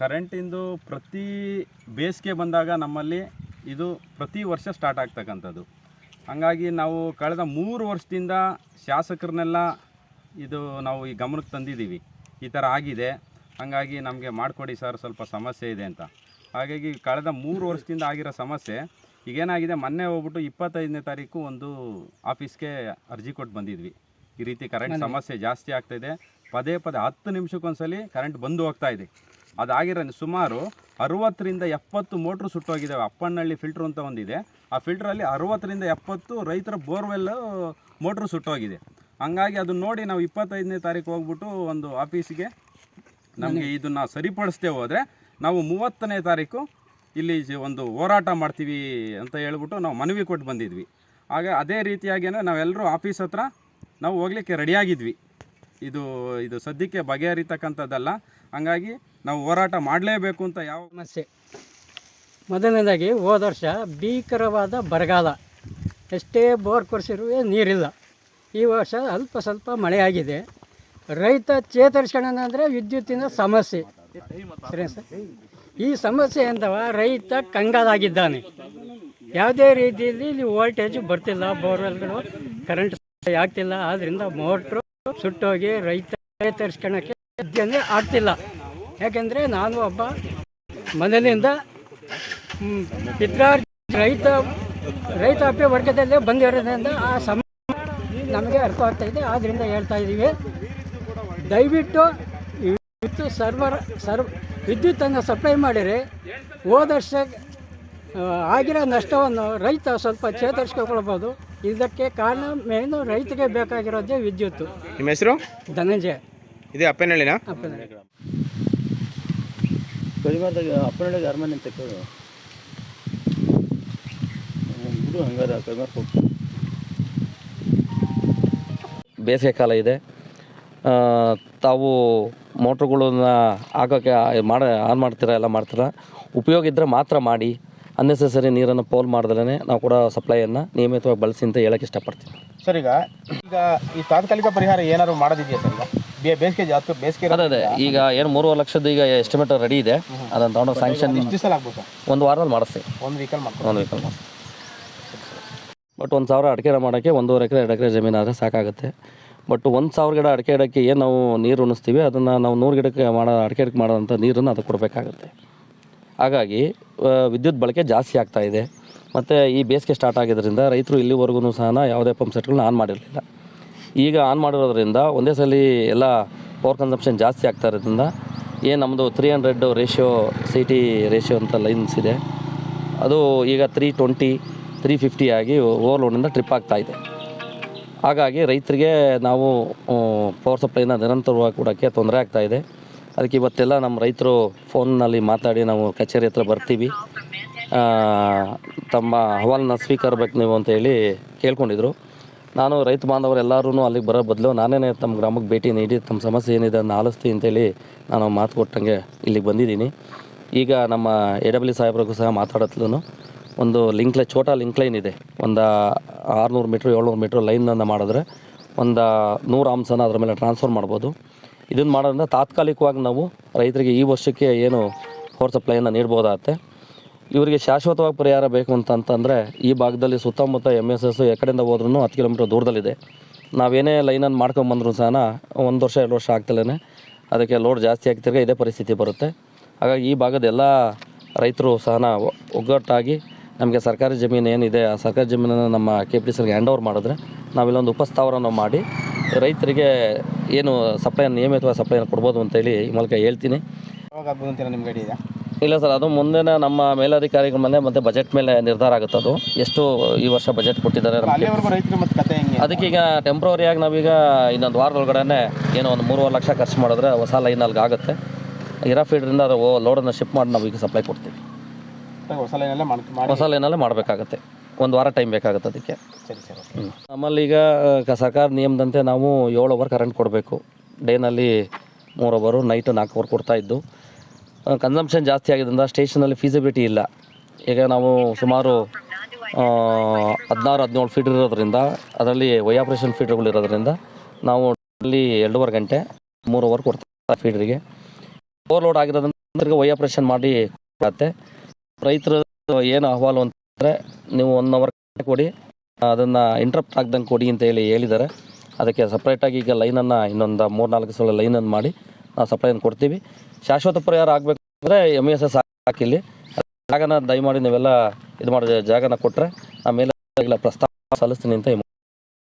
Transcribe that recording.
ಕರೆಂಟಿಂದು ಪ್ರತಿ ಬೇಸಿಗೆ ಬಂದಾಗ ನಮ್ಮಲ್ಲಿ ಇದು ಪ್ರತಿ ವರ್ಷ ಸ್ಟಾರ್ಟ್ ಆಗ್ತಕ್ಕಂಥದ್ದು. ಹಾಗಾಗಿ ನಾವು ಕಳೆದ ಮೂರು ವರ್ಷದಿಂದ ಶಾಸಕರನ್ನೆಲ್ಲ ಇದು ನಾವು ಈ ಗಮನಕ್ಕೆ ತಂದಿದ್ದೀವಿ. ಈ ಥರ ಆಗಿದೆ. ಹಾಗಾಗಿ ನಮಗೆ ಮಾಡಿಕೊಡಿ ಸರ್ ಸ್ವಲ್ಪ ಸಮಸ್ಯೆ ಇದೆ ಅಂತ. ಹಾಗಾಗಿ ಕಳೆದ ಮೂರು ವರ್ಷದಿಂದ ಆಗಿರೋ ಸಮಸ್ಯೆ ಈಗೇನಾಗಿದೆ ಮೊನ್ನೆ ಹೋಗ್ಬಿಟ್ಟು ಇಪ್ಪತ್ತೈದನೇ ತಾರೀಕು ಒಂದು ಆಫೀಸ್ಗೆ ಅರ್ಜಿ ಕೊಟ್ಟು ಬಂದಿದ್ವಿ. ಈ ರೀತಿ ಕರೆಂಟ್ ಸಮಸ್ಯೆ ಜಾಸ್ತಿ ಆಗ್ತಾಯಿದೆ ಪದೇ ಪದೇ ಹತ್ತು ನಿಮಿಷಕ್ಕೊಂದ್ಸಲಿ ಕರೆಂಟ್ ಬಂದು ಹೋಗ್ತಾ ಇದೆ. ಅದಾಗಿರೋ ಸುಮಾರು ಅರುವತ್ತರಿಂದ ಎಪ್ಪತ್ತು ಮೋಟ್ರು ಸುಟ್ಟೋಗಿದ್ದಾವೆ. ಅಪ್ಪಣ್ಣಹಳ್ಳಿ ಫಿಲ್ಟ್ರ್ ಅಂತ ಒಂದಿದೆ. ಆ ಫಿಲ್ಟ್ರಲ್ಲಿ ಅರುವತ್ತರಿಂದ ಎಪ್ಪತ್ತು ರೈತರ ಬೋರ್ವೆಲ್ ಮೋಟ್ರು ಸುಟ್ಟೋಗಿದೆ. ಹಂಗಾಗಿ ಅದನ್ನ ನೋಡಿ ನಾವು ಇಪ್ಪತ್ತೈದನೇ ತಾರೀಕು ಹೋಗ್ಬಿಟ್ಟು ಒಂದು ಆಫೀಸಿಗೆ ನಮಗೆ ಇದನ್ನು ಸರಿಪಡಿಸ್ತೇ ಹೋದರೆ ನಾವು ಮೂವತ್ತನೇ ತಾರೀಕು ಇಲ್ಲಿ ಜ- ಒಂದು ಹೋರಾಟ ಮಾಡ್ತೀವಿ ಅಂತ ಹೇಳ್ಬಿಟ್ಟು ನಾವು ಮನವಿ ಕೊಟ್ಟು ಬಂದಿದ್ವಿ. ಆಗ ಅದೇ ರೀತಿಯಾಗಿಯೇ ನಾವೆಲ್ಲರೂ ಆಫೀಸ್ ಹತ್ರ ನಾವು ಹೋಗ್ಲಿಕ್ಕೆ ರೆಡಿಯಾಗಿದ್ವಿ ಇದು ಇದು ಸದ್ಯಕ್ಕೆ ಬಗೆಹರಿತಕ್ಕಂಥದ್ದಲ್ಲ. ಹಂಗಾಗಿ ನಾವು ಹೋರಾಟ ಮಾಡಲೇಬೇಕು ಅಂತ ಯಾವ ಸಮಸ್ಯೆ. ಮೊದಲನೇದಾಗಿ, ಹೋದ ವರ್ಷ ಭೀಕರವಾದ ಬರಗಾಲ. ಎಷ್ಟೇ ಬೋರ್ ಕೊರೆಸಿರೂ ನೀರಿಲ್ಲ. ಈ ವರ್ಷ ಅಲ್ಪ ಸ್ವಲ್ಪ ಮಳೆಯಾಗಿದೆ. ರೈತ ಚೇತರಿಸ್ಕೊಳ್ಳೋಣ ಅಂದರೆ ವಿದ್ಯುತ್ತಿನ ಸಮಸ್ಯೆ. ಸರಿ ಸರ್? ಈ ಸಮಸ್ಯೆಯಿಂದವ ರೈತ ಕಂಗಾಲಾಗಿದ್ದಾನೆ. ಯಾವುದೇ ರೀತಿಯಲ್ಲಿ ಇಲ್ಲಿ ವೋಲ್ಟೇಜು ಬರ್ತಿಲ್ಲ, ಬೋರ್ವೆಲ್ಗಳು ಕರೆಂಟ್ ಆಗ್ತಿಲ್ಲ ಆದ್ದರಿಂದ ಮೋಟ್ರು ಸುಟ್ಟೋಗಿ ರೈತ ತರಿಸ್ಕೊಳಕ್ಕೆ ಅಂದರೆ ಆಗ್ತಿಲ್ಲ. ಯಾಕೆಂದರೆ ನಾನು ಒಬ್ಬ ಮನೆಯಿಂದ ಪಿತ್ರಾರ್ ರೈತ ರೈತಾಪಿ ವರ್ಗದಲ್ಲೇ ಬಂದಿರೋದ್ರಿಂದ ಆ ಸಮ ನಮಗೆ ಅರ್ಥ ಆಗ್ತಾ ಇದೆ. ಆದ್ದರಿಂದ ಹೇಳ್ತಾ ಇದ್ದೀವಿ ದಯವಿಟ್ಟು ವಿದ್ಯುತ್ ಸರ್ವರ್ ಸರ್ವ್ ವಿದ್ಯುತ್ತನ್ನು ಸಪ್ಲೈ ಮಾಡಿದರೆ ಹೋದ ವರ್ಷ ಆಗಿರೋ ನಷ್ಟವನ್ನು ರೈತ ಸ್ವಲ್ಪ ಚೇತರಿಸ್ಕೊಳ್ಬೋದು ಇದಕ್ಕೆ ಕಾರಣ ಮೇನು ರೈತಗೆ ಬೇಕಾಗಿರೋದೇ ವಿದ್ಯುತ್. ನಿಮ್ಮ ಹೆಸರು? ಧನಂಜಯ. ಇದೆ ಅಪ್ಪನಹಳ್ಳಿನ? ಅಪ್ಪನಹಳ್ಳಿ. ಕಡಿಮಾರ್ದಾಗ ಅಪ್ಪನಹಳ್ಳಿಗೆ ಅರಮನೆ ಅಂತ ಕೇಳು. ಬಿಡು ಹಂಗಾರ ಕಡಿಮಾರ್ ಬೇಸಿಗೆ ಕಾಲ ಇದೆ. ಆ, ತಾವು ಮೋಟ್ರುಗಳನ್ನ ಹಾಕೋಕ್ಕೆ ಮಾಡ ಆನ್ ಮಾಡ್ತೀರಾ ಎಲ್ಲ ಮಾಡ್ತೀರಾ? ಉಪಯೋಗ ಇದ್ದರೆ ಮಾತ್ರ ಮಾಡಿ. ಅನ್ನೆಸೆಸರಿ ನೀರನ್ನು ಪೋಲ್ ಮಾಡ್ದಲೇ ನಾವು ಕೂಡ ಸಪ್ಲೈಯನ್ನು ನಿಯಮಿತವಾಗಿ ಬಳಸಿ ಅಂತ ಹೇಳಕ್ಕೆ ಇಷ್ಟಪಡ್ತೀನಿ. ಸರ್ ಈಗ ಈಗ ಈ ತಾತ್ಕಾಲಿಕ ಪರಿಹಾರ ಏನಾದ್ರು ಮಾಡೋದಿದೆಯಾ ಸರ್ ಈಗ? ಬೇ- ಬೇಸಿಗೆ ಜಾಸ್ತಿ ಬೇಸಿಗೆ ಅದೇ ಅದೇ. ಈಗ ಏನು ಮೂರುವರೆ ಲಕ್ಷದ ಈಗ ಎಸ್ಟಿಮೇಟ್ ರೆಡಿ ಇದೆ. ಅದನ್ನು ತಗೊಂಡು ಸ್ಯಾಂಕ್ಷನ್ ಎಷ್ಟು ದಿವಸ ಆಗ್ಬೋದು ಸರ್? ಒಂದು ವಾರದಲ್ಲಿ ಮಾಡಿಸ್ತೀವಿ. ಒಂದು ವೀಕಲ್ ಮಾಡ್ಕೊಂಡು ಒಂದು ವೆಹಿಕಲ್ ಮಾಡಿಸ್ತೀವಿ. ಬಟ್ ಒಂದು ಸಾವಿರ ಅಡಿಕೆ ಮಾಡೋಕ್ಕೆ ಒಂದೂವರೆ ಎಕರೆ ಎರಡು ಎಕರೆ ಜಮೀನು ಆದರೆ ಸಾಕಾಗುತ್ತೆ. ಬಟ್ ಒಂದು ಸಾವಿರ ಗಿಡ ಅಡಿಕೆ ಗಿಡಕ್ಕೆ ಏನು ನಾವು ನೀರು ಉಣಿಸ್ತೀವಿ ಅದನ್ನು ನಾವು ನೂರು ಗಿಡಕ್ಕೆ ಮಾಡೋ ಅಡಿಕೆ ಗಿಡಕ್ಕೆ ಮಾಡೋಂಥ ನೀರನ್ನು ಅದಕ್ಕೆ ಕೊಡಬೇಕಾಗುತ್ತೆ. ಹಾಗಾಗಿ ವಿದ್ಯುತ್ ಬಳಕೆ ಜಾಸ್ತಿ ಆಗ್ತಾ ಇದೆ. ಮತ್ತು ಈ ಬೇಸಿಗೆ ಸ್ಟಾರ್ಟ್ ಆಗಿದ್ದರಿಂದ ರೈತರು ಇಲ್ಲಿವರೆಗೂ ಸಹ ಯಾವುದೇ ಪಂಪ್ ಸೆಟ್ಗಳನ್ನ ಆನ್ ಮಾಡಿರಲಿಲ್ಲ. ಈಗ ಆನ್ ಮಾಡಿರೋದ್ರಿಂದ ಒಂದೇ ಸಲ ಎಲ್ಲ ಪವರ್ ಕನ್ಸಂಪ್ಷನ್ ಜಾಸ್ತಿ ಆಗ್ತಾ ಇರೋದ್ರಿಂದ ಏನು ನಮ್ಮದು three hundred ratio C T ratio ಅಂತ ಲೈನ್ಸ್ ಇದೆ. ಅದು ಈಗ ತ್ರೀ ಟ್ವೆಂಟಿ ತ್ರೀ ಫಿಫ್ಟಿ ಆಗಿ ಓವರ್ಲೋಡಿಂದ ಟ್ರಿಪ್ ಆಗ್ತಾ ಇದೆ. ಹಾಗಾಗಿ ರೈತರಿಗೆ ನಾವು ಪವರ್ ಸಪ್ಲೈನ ನಿರಂತರವಾಗಿ ಕೊಡೋಕ್ಕೆ ತೊಂದರೆ ಆಗ್ತಾ ಇದೆ. ಅದಕ್ಕೆ ಇವತ್ತೆಲ್ಲ ನಮ್ಮ ರೈತರು ಫೋನ್ನಲ್ಲಿ ಮಾತಾಡಿ ನಾವು ಕಚೇರಿ ಹತ್ರ ಬರ್ತೀವಿ. ತಮ್ಮ ಅಹವಾಲನ್ನ ಸ್ವೀಕರಿಸ್ಬೇಕು ನೀವು ಅಂತೇಳಿ ಕೇಳ್ಕೊಂಡಿದ್ರು. ನಾನು ರೈತ ಬಾಂಧವರು ಎಲ್ಲರೂ ಅಲ್ಲಿಗೆ ಬರೋ ಬದಲು ನಾನೇ ತಮ್ಮ ಗ್ರಾಮಕ್ಕೆ ಭೇಟಿ ನೀಡಿ ತಮ್ಮ ಸಮಸ್ಯೆ ಏನಿದೆ ಅದನ್ನ ಆಲಿಸ್ತೀನಿ ಅಂತೇಳಿ ನಾನು ಮಾತು ಕೊಟ್ಟಂಗೆ ಇಲ್ಲಿಗೆ ಬಂದಿದ್ದೀನಿ. ಈಗ ನಮ್ಮ ಎ ಡಬ್ಲ್ಯೂ ಸಾಹೇಬ್ರಿಗೂ ಸಹ ಮಾತಾಡತ್ಲೂ ಒಂದು ಲಿಂಕ್ ಲೈ ಛೋಟಾ ಲಿಂಕ್ ಲೈನ್ ಇದೆ. ಒಂದು ಆರುನೂರು ಮೀಟ್ರ್ ಏಳ್ನೂರು ಮೀಟ್ರ್ ಲೈನನ್ನು ಮಾಡಿದ್ರೆ ಒಂದು ನೂರು ಅಂಶನ ಅದ್ರ ಮೇಲೆ ಟ್ರಾನ್ಸ್ಫರ್ ಮಾಡ್ಬೋದು. ಇದನ್ನು ಮಾಡೋದ್ರಿಂದ ತಾತ್ಕಾಲಿಕವಾಗಿ ನಾವು ರೈತರಿಗೆ ಈ ವರ್ಷಕ್ಕೆ ಏನು ಪವರ್ ಸಪ್ಲೈಯನ್ನು ನೀಡ್ಬೋದಾಗತ್ತೆ. ಇವರಿಗೆ ಶಾಶ್ವತವಾಗಿ ಪರಿಹಾರ ಬೇಕು ಅಂತ ಅಂತಂದರೆ ಈ ಭಾಗದಲ್ಲಿ ಸುತ್ತಮುತ್ತ ಎಂ ಎಸ್ ಎಸ್ ಎಕಡೆಯಿಂದ ಹೋದ್ರೂ ಹತ್ತು ಕಿಲೋಮೀಟ್ರ್ ದೂರದಲ್ಲಿದೆ. ನಾವೇನೇ ಲೈನನ್ನು ಮಾಡ್ಕೊಂಬಂದ್ರೂ ಸಹ ಒಂದು ವರ್ಷ, ಎರಡು ವರ್ಷ ಆಗ್ತಲೇ ಅದಕ್ಕೆ ಲೋಡ್ ಜಾಸ್ತಿ ಆಗ್ತಿರ್ಗ ಇದೇ ಪರಿಸ್ಥಿತಿ ಬರುತ್ತೆ. ಹಾಗಾಗಿ ಈ ಭಾಗದ ಎಲ್ಲ ರೈತರು ಸಹ ಒಗ್ಗಟ್ಟಾಗಿ ನಮಗೆ ಸರ್ಕಾರಿ ಜಮೀನು ಏನಿದೆ, ಆ ಸರ್ಕಾರಿ ಜಮೀನನ್ನು ನಮ್ಮ ಕೆ ಪಿ ಸಿಲ್ಗೆ ಸಿಗೆ ಹ್ಯಾಂಡ್ ಓವರ್ ಮಾಡಿದ್ರೆ ನಾವಿಲ್ಲೊಂದು ಉಪಸ್ಥಾವರನ್ನು ಮಾಡಿ ರೈತರಿಗೆ ಏನು ಸಪ್ಲೈ ನಿಯಮಿತವಾಗಿ ಸಪ್ಲೈ ಕೊಡ್ಬೋದು ಅಂತೇಳಿ ಈ ಮೂಲಕ ಹೇಳ್ತೀನಿ. ಯಾವಾಗ ಆಗ್ಬೋದು ಅಂತೀರಾ ನಿಮ್ಗೆ ಐಡಿಯಾ ಇದೆ ಇಲ್ಲ ಸರ್ ಅದು ಮುಂದಿನ ನಮ್ಮ ಮೇಲಧಿಕಾರಿಗಳ ಮೇಲೆ ಮತ್ತೆ ಬಜೆಟ್ ಮೇಲೆ ನಿರ್ಧಾರ ಆಗುತ್ತೆ ಅದು. ಎಷ್ಟು ಈ ವರ್ಷ ಬಜೆಟ್ ಕೊಟ್ಟಿದ್ದಾರೆ ನಮಗೆ. ಅಲ್ಲಿವರೆಗೂ ರೈತರು ಮತ್ತೆ ಕತೆ ಹೆಂಗೆ? ಅದಕ್ಕೀಗ ಟೆಂಪ್ರವರಿಯಾಗಿ ನಾವೀಗ ಇನ್ನೊಂದು ವಾರದೊಳಗಡೆ ಏನೋ ಒಂದು ಮೂರುವರೆ ಲಕ್ಷ ಖರ್ಚು ಮಾಡಿದ್ರೆ ಹೊಸ ಲೈನ್ ಅಲ್ಲಿ ಆಗುತ್ತೆ. ಇರೋ ಫೀಡ್ರಿಂದ ಅದು ಲೋಡನ್ನು ಶಿಫ್ಟ್ ಮಾಡಿ ನಾವು ಈಗ ಸಪ್ಲೈ ಕೊಡ್ತೀವಿ. ಹೊಸ ಲೈನಲ್ಲೇ ಮಾಡಿ ಹೊಸ ಲೈನಲ್ಲೇ ಮಾಡಬೇಕಾಗತ್ತೆ. ಒಂದು ವಾರ ಟೈಮ್ ಬೇಕಾಗುತ್ತೆ ಅದಕ್ಕೆ. ಸರಿ ಸರ್ ನಮ್ಮಲ್ಲಿ ಈಗ ಕ- ಸರ್ಕಾರ ನಿಯಮದಂತೆ ನಾವು ಏಳು ಓವರ್ ಕರೆಂಟ್ ಕೊಡಬೇಕು. ಡೇನಲ್ಲಿ ಮೂರು ಓವರು ನೈಟು ನಾಲ್ಕು ಓವರ್ ಕೊಡ್ತಾ ಇದ್ದು. ಕನ್ಸಂಪ್ಷನ್ ಜಾಸ್ತಿ ಆಗಿದ್ದರಿಂದ ಸ್ಟೇಷನಲ್ಲಿ ಫೀಸಿಬಿಲಿಟಿ ಇಲ್ಲ. ಈಗ ನಾವು ಸುಮಾರು ಹದಿನಾರು ಹದಿನೇಳು ಫೀಟ್ ಇರೋದ್ರಿಂದ ಅದರಲ್ಲಿ ವಯಾಪ್ರೇಷನ್ ಫೀಡರ್ಗಳು ಇರೋದ್ರಿಂದ ನಾವು ಅಲ್ಲಿ ಎರಡೂವರೆ ಗಂಟೆ ಮೂರು ಓವರ್ ಕೊಡ್ತಾ ಫೀಡ್ರಿಗೆ ಓವರ್ಲೋಡ್ ಆಗಿರೋದ್ರಿಂದ ತಿರ್ಗಿ ವೈ ಆಪ್ರೇಷನ್ ಮಾಡಿ ಕೊಡತ್ತೆ ರೈತರು ಏನು ಅಹವಾಲು ಅಂತಂದರೆ ನೀವು ಒನ್ ಅವರ್ ಕೊಡಿ, ಅದನ್ನು ಇಂಟ್ರಪ್ಟ್ ಆಗ್ದಂಗೆ ಕೊಡಿ ಅಂತ ಹೇಳಿ ಹೇಳಿದ್ದಾರೆ. ಅದಕ್ಕೆ ಸಪ್ರೇಟಾಗಿ ಈಗ ಲೈನನ್ನು ಇನ್ನೊಂದು ಮೂರು ನಾಲ್ಕು ಸಲ ಲೈನನ್ನು ಮಾಡಿ, ನಾವು ಸಪ್ಲೈನ ಕೊಡ್ತೀವಿ. ಶಾಶ್ವತ ಪರಿಹಾರ ಆಗಬೇಕು ಅಂದರೆ ಎಂ ಎಸ್ ಎಸ್ ಹಾಕಿಲ್ಲಿ ಜಾಗನ ದಯಮಾಡಿ ನೀವೆಲ್ಲ ಇದು ಮಾಡಿದ ಜಾಗನ ಕೊಟ್ಟರೆ ಆಮೇಲೆ ಪ್ರಸ್ತಾವ ಸಲ್ಲಿಸ್ತೀನಿ ಅಂತ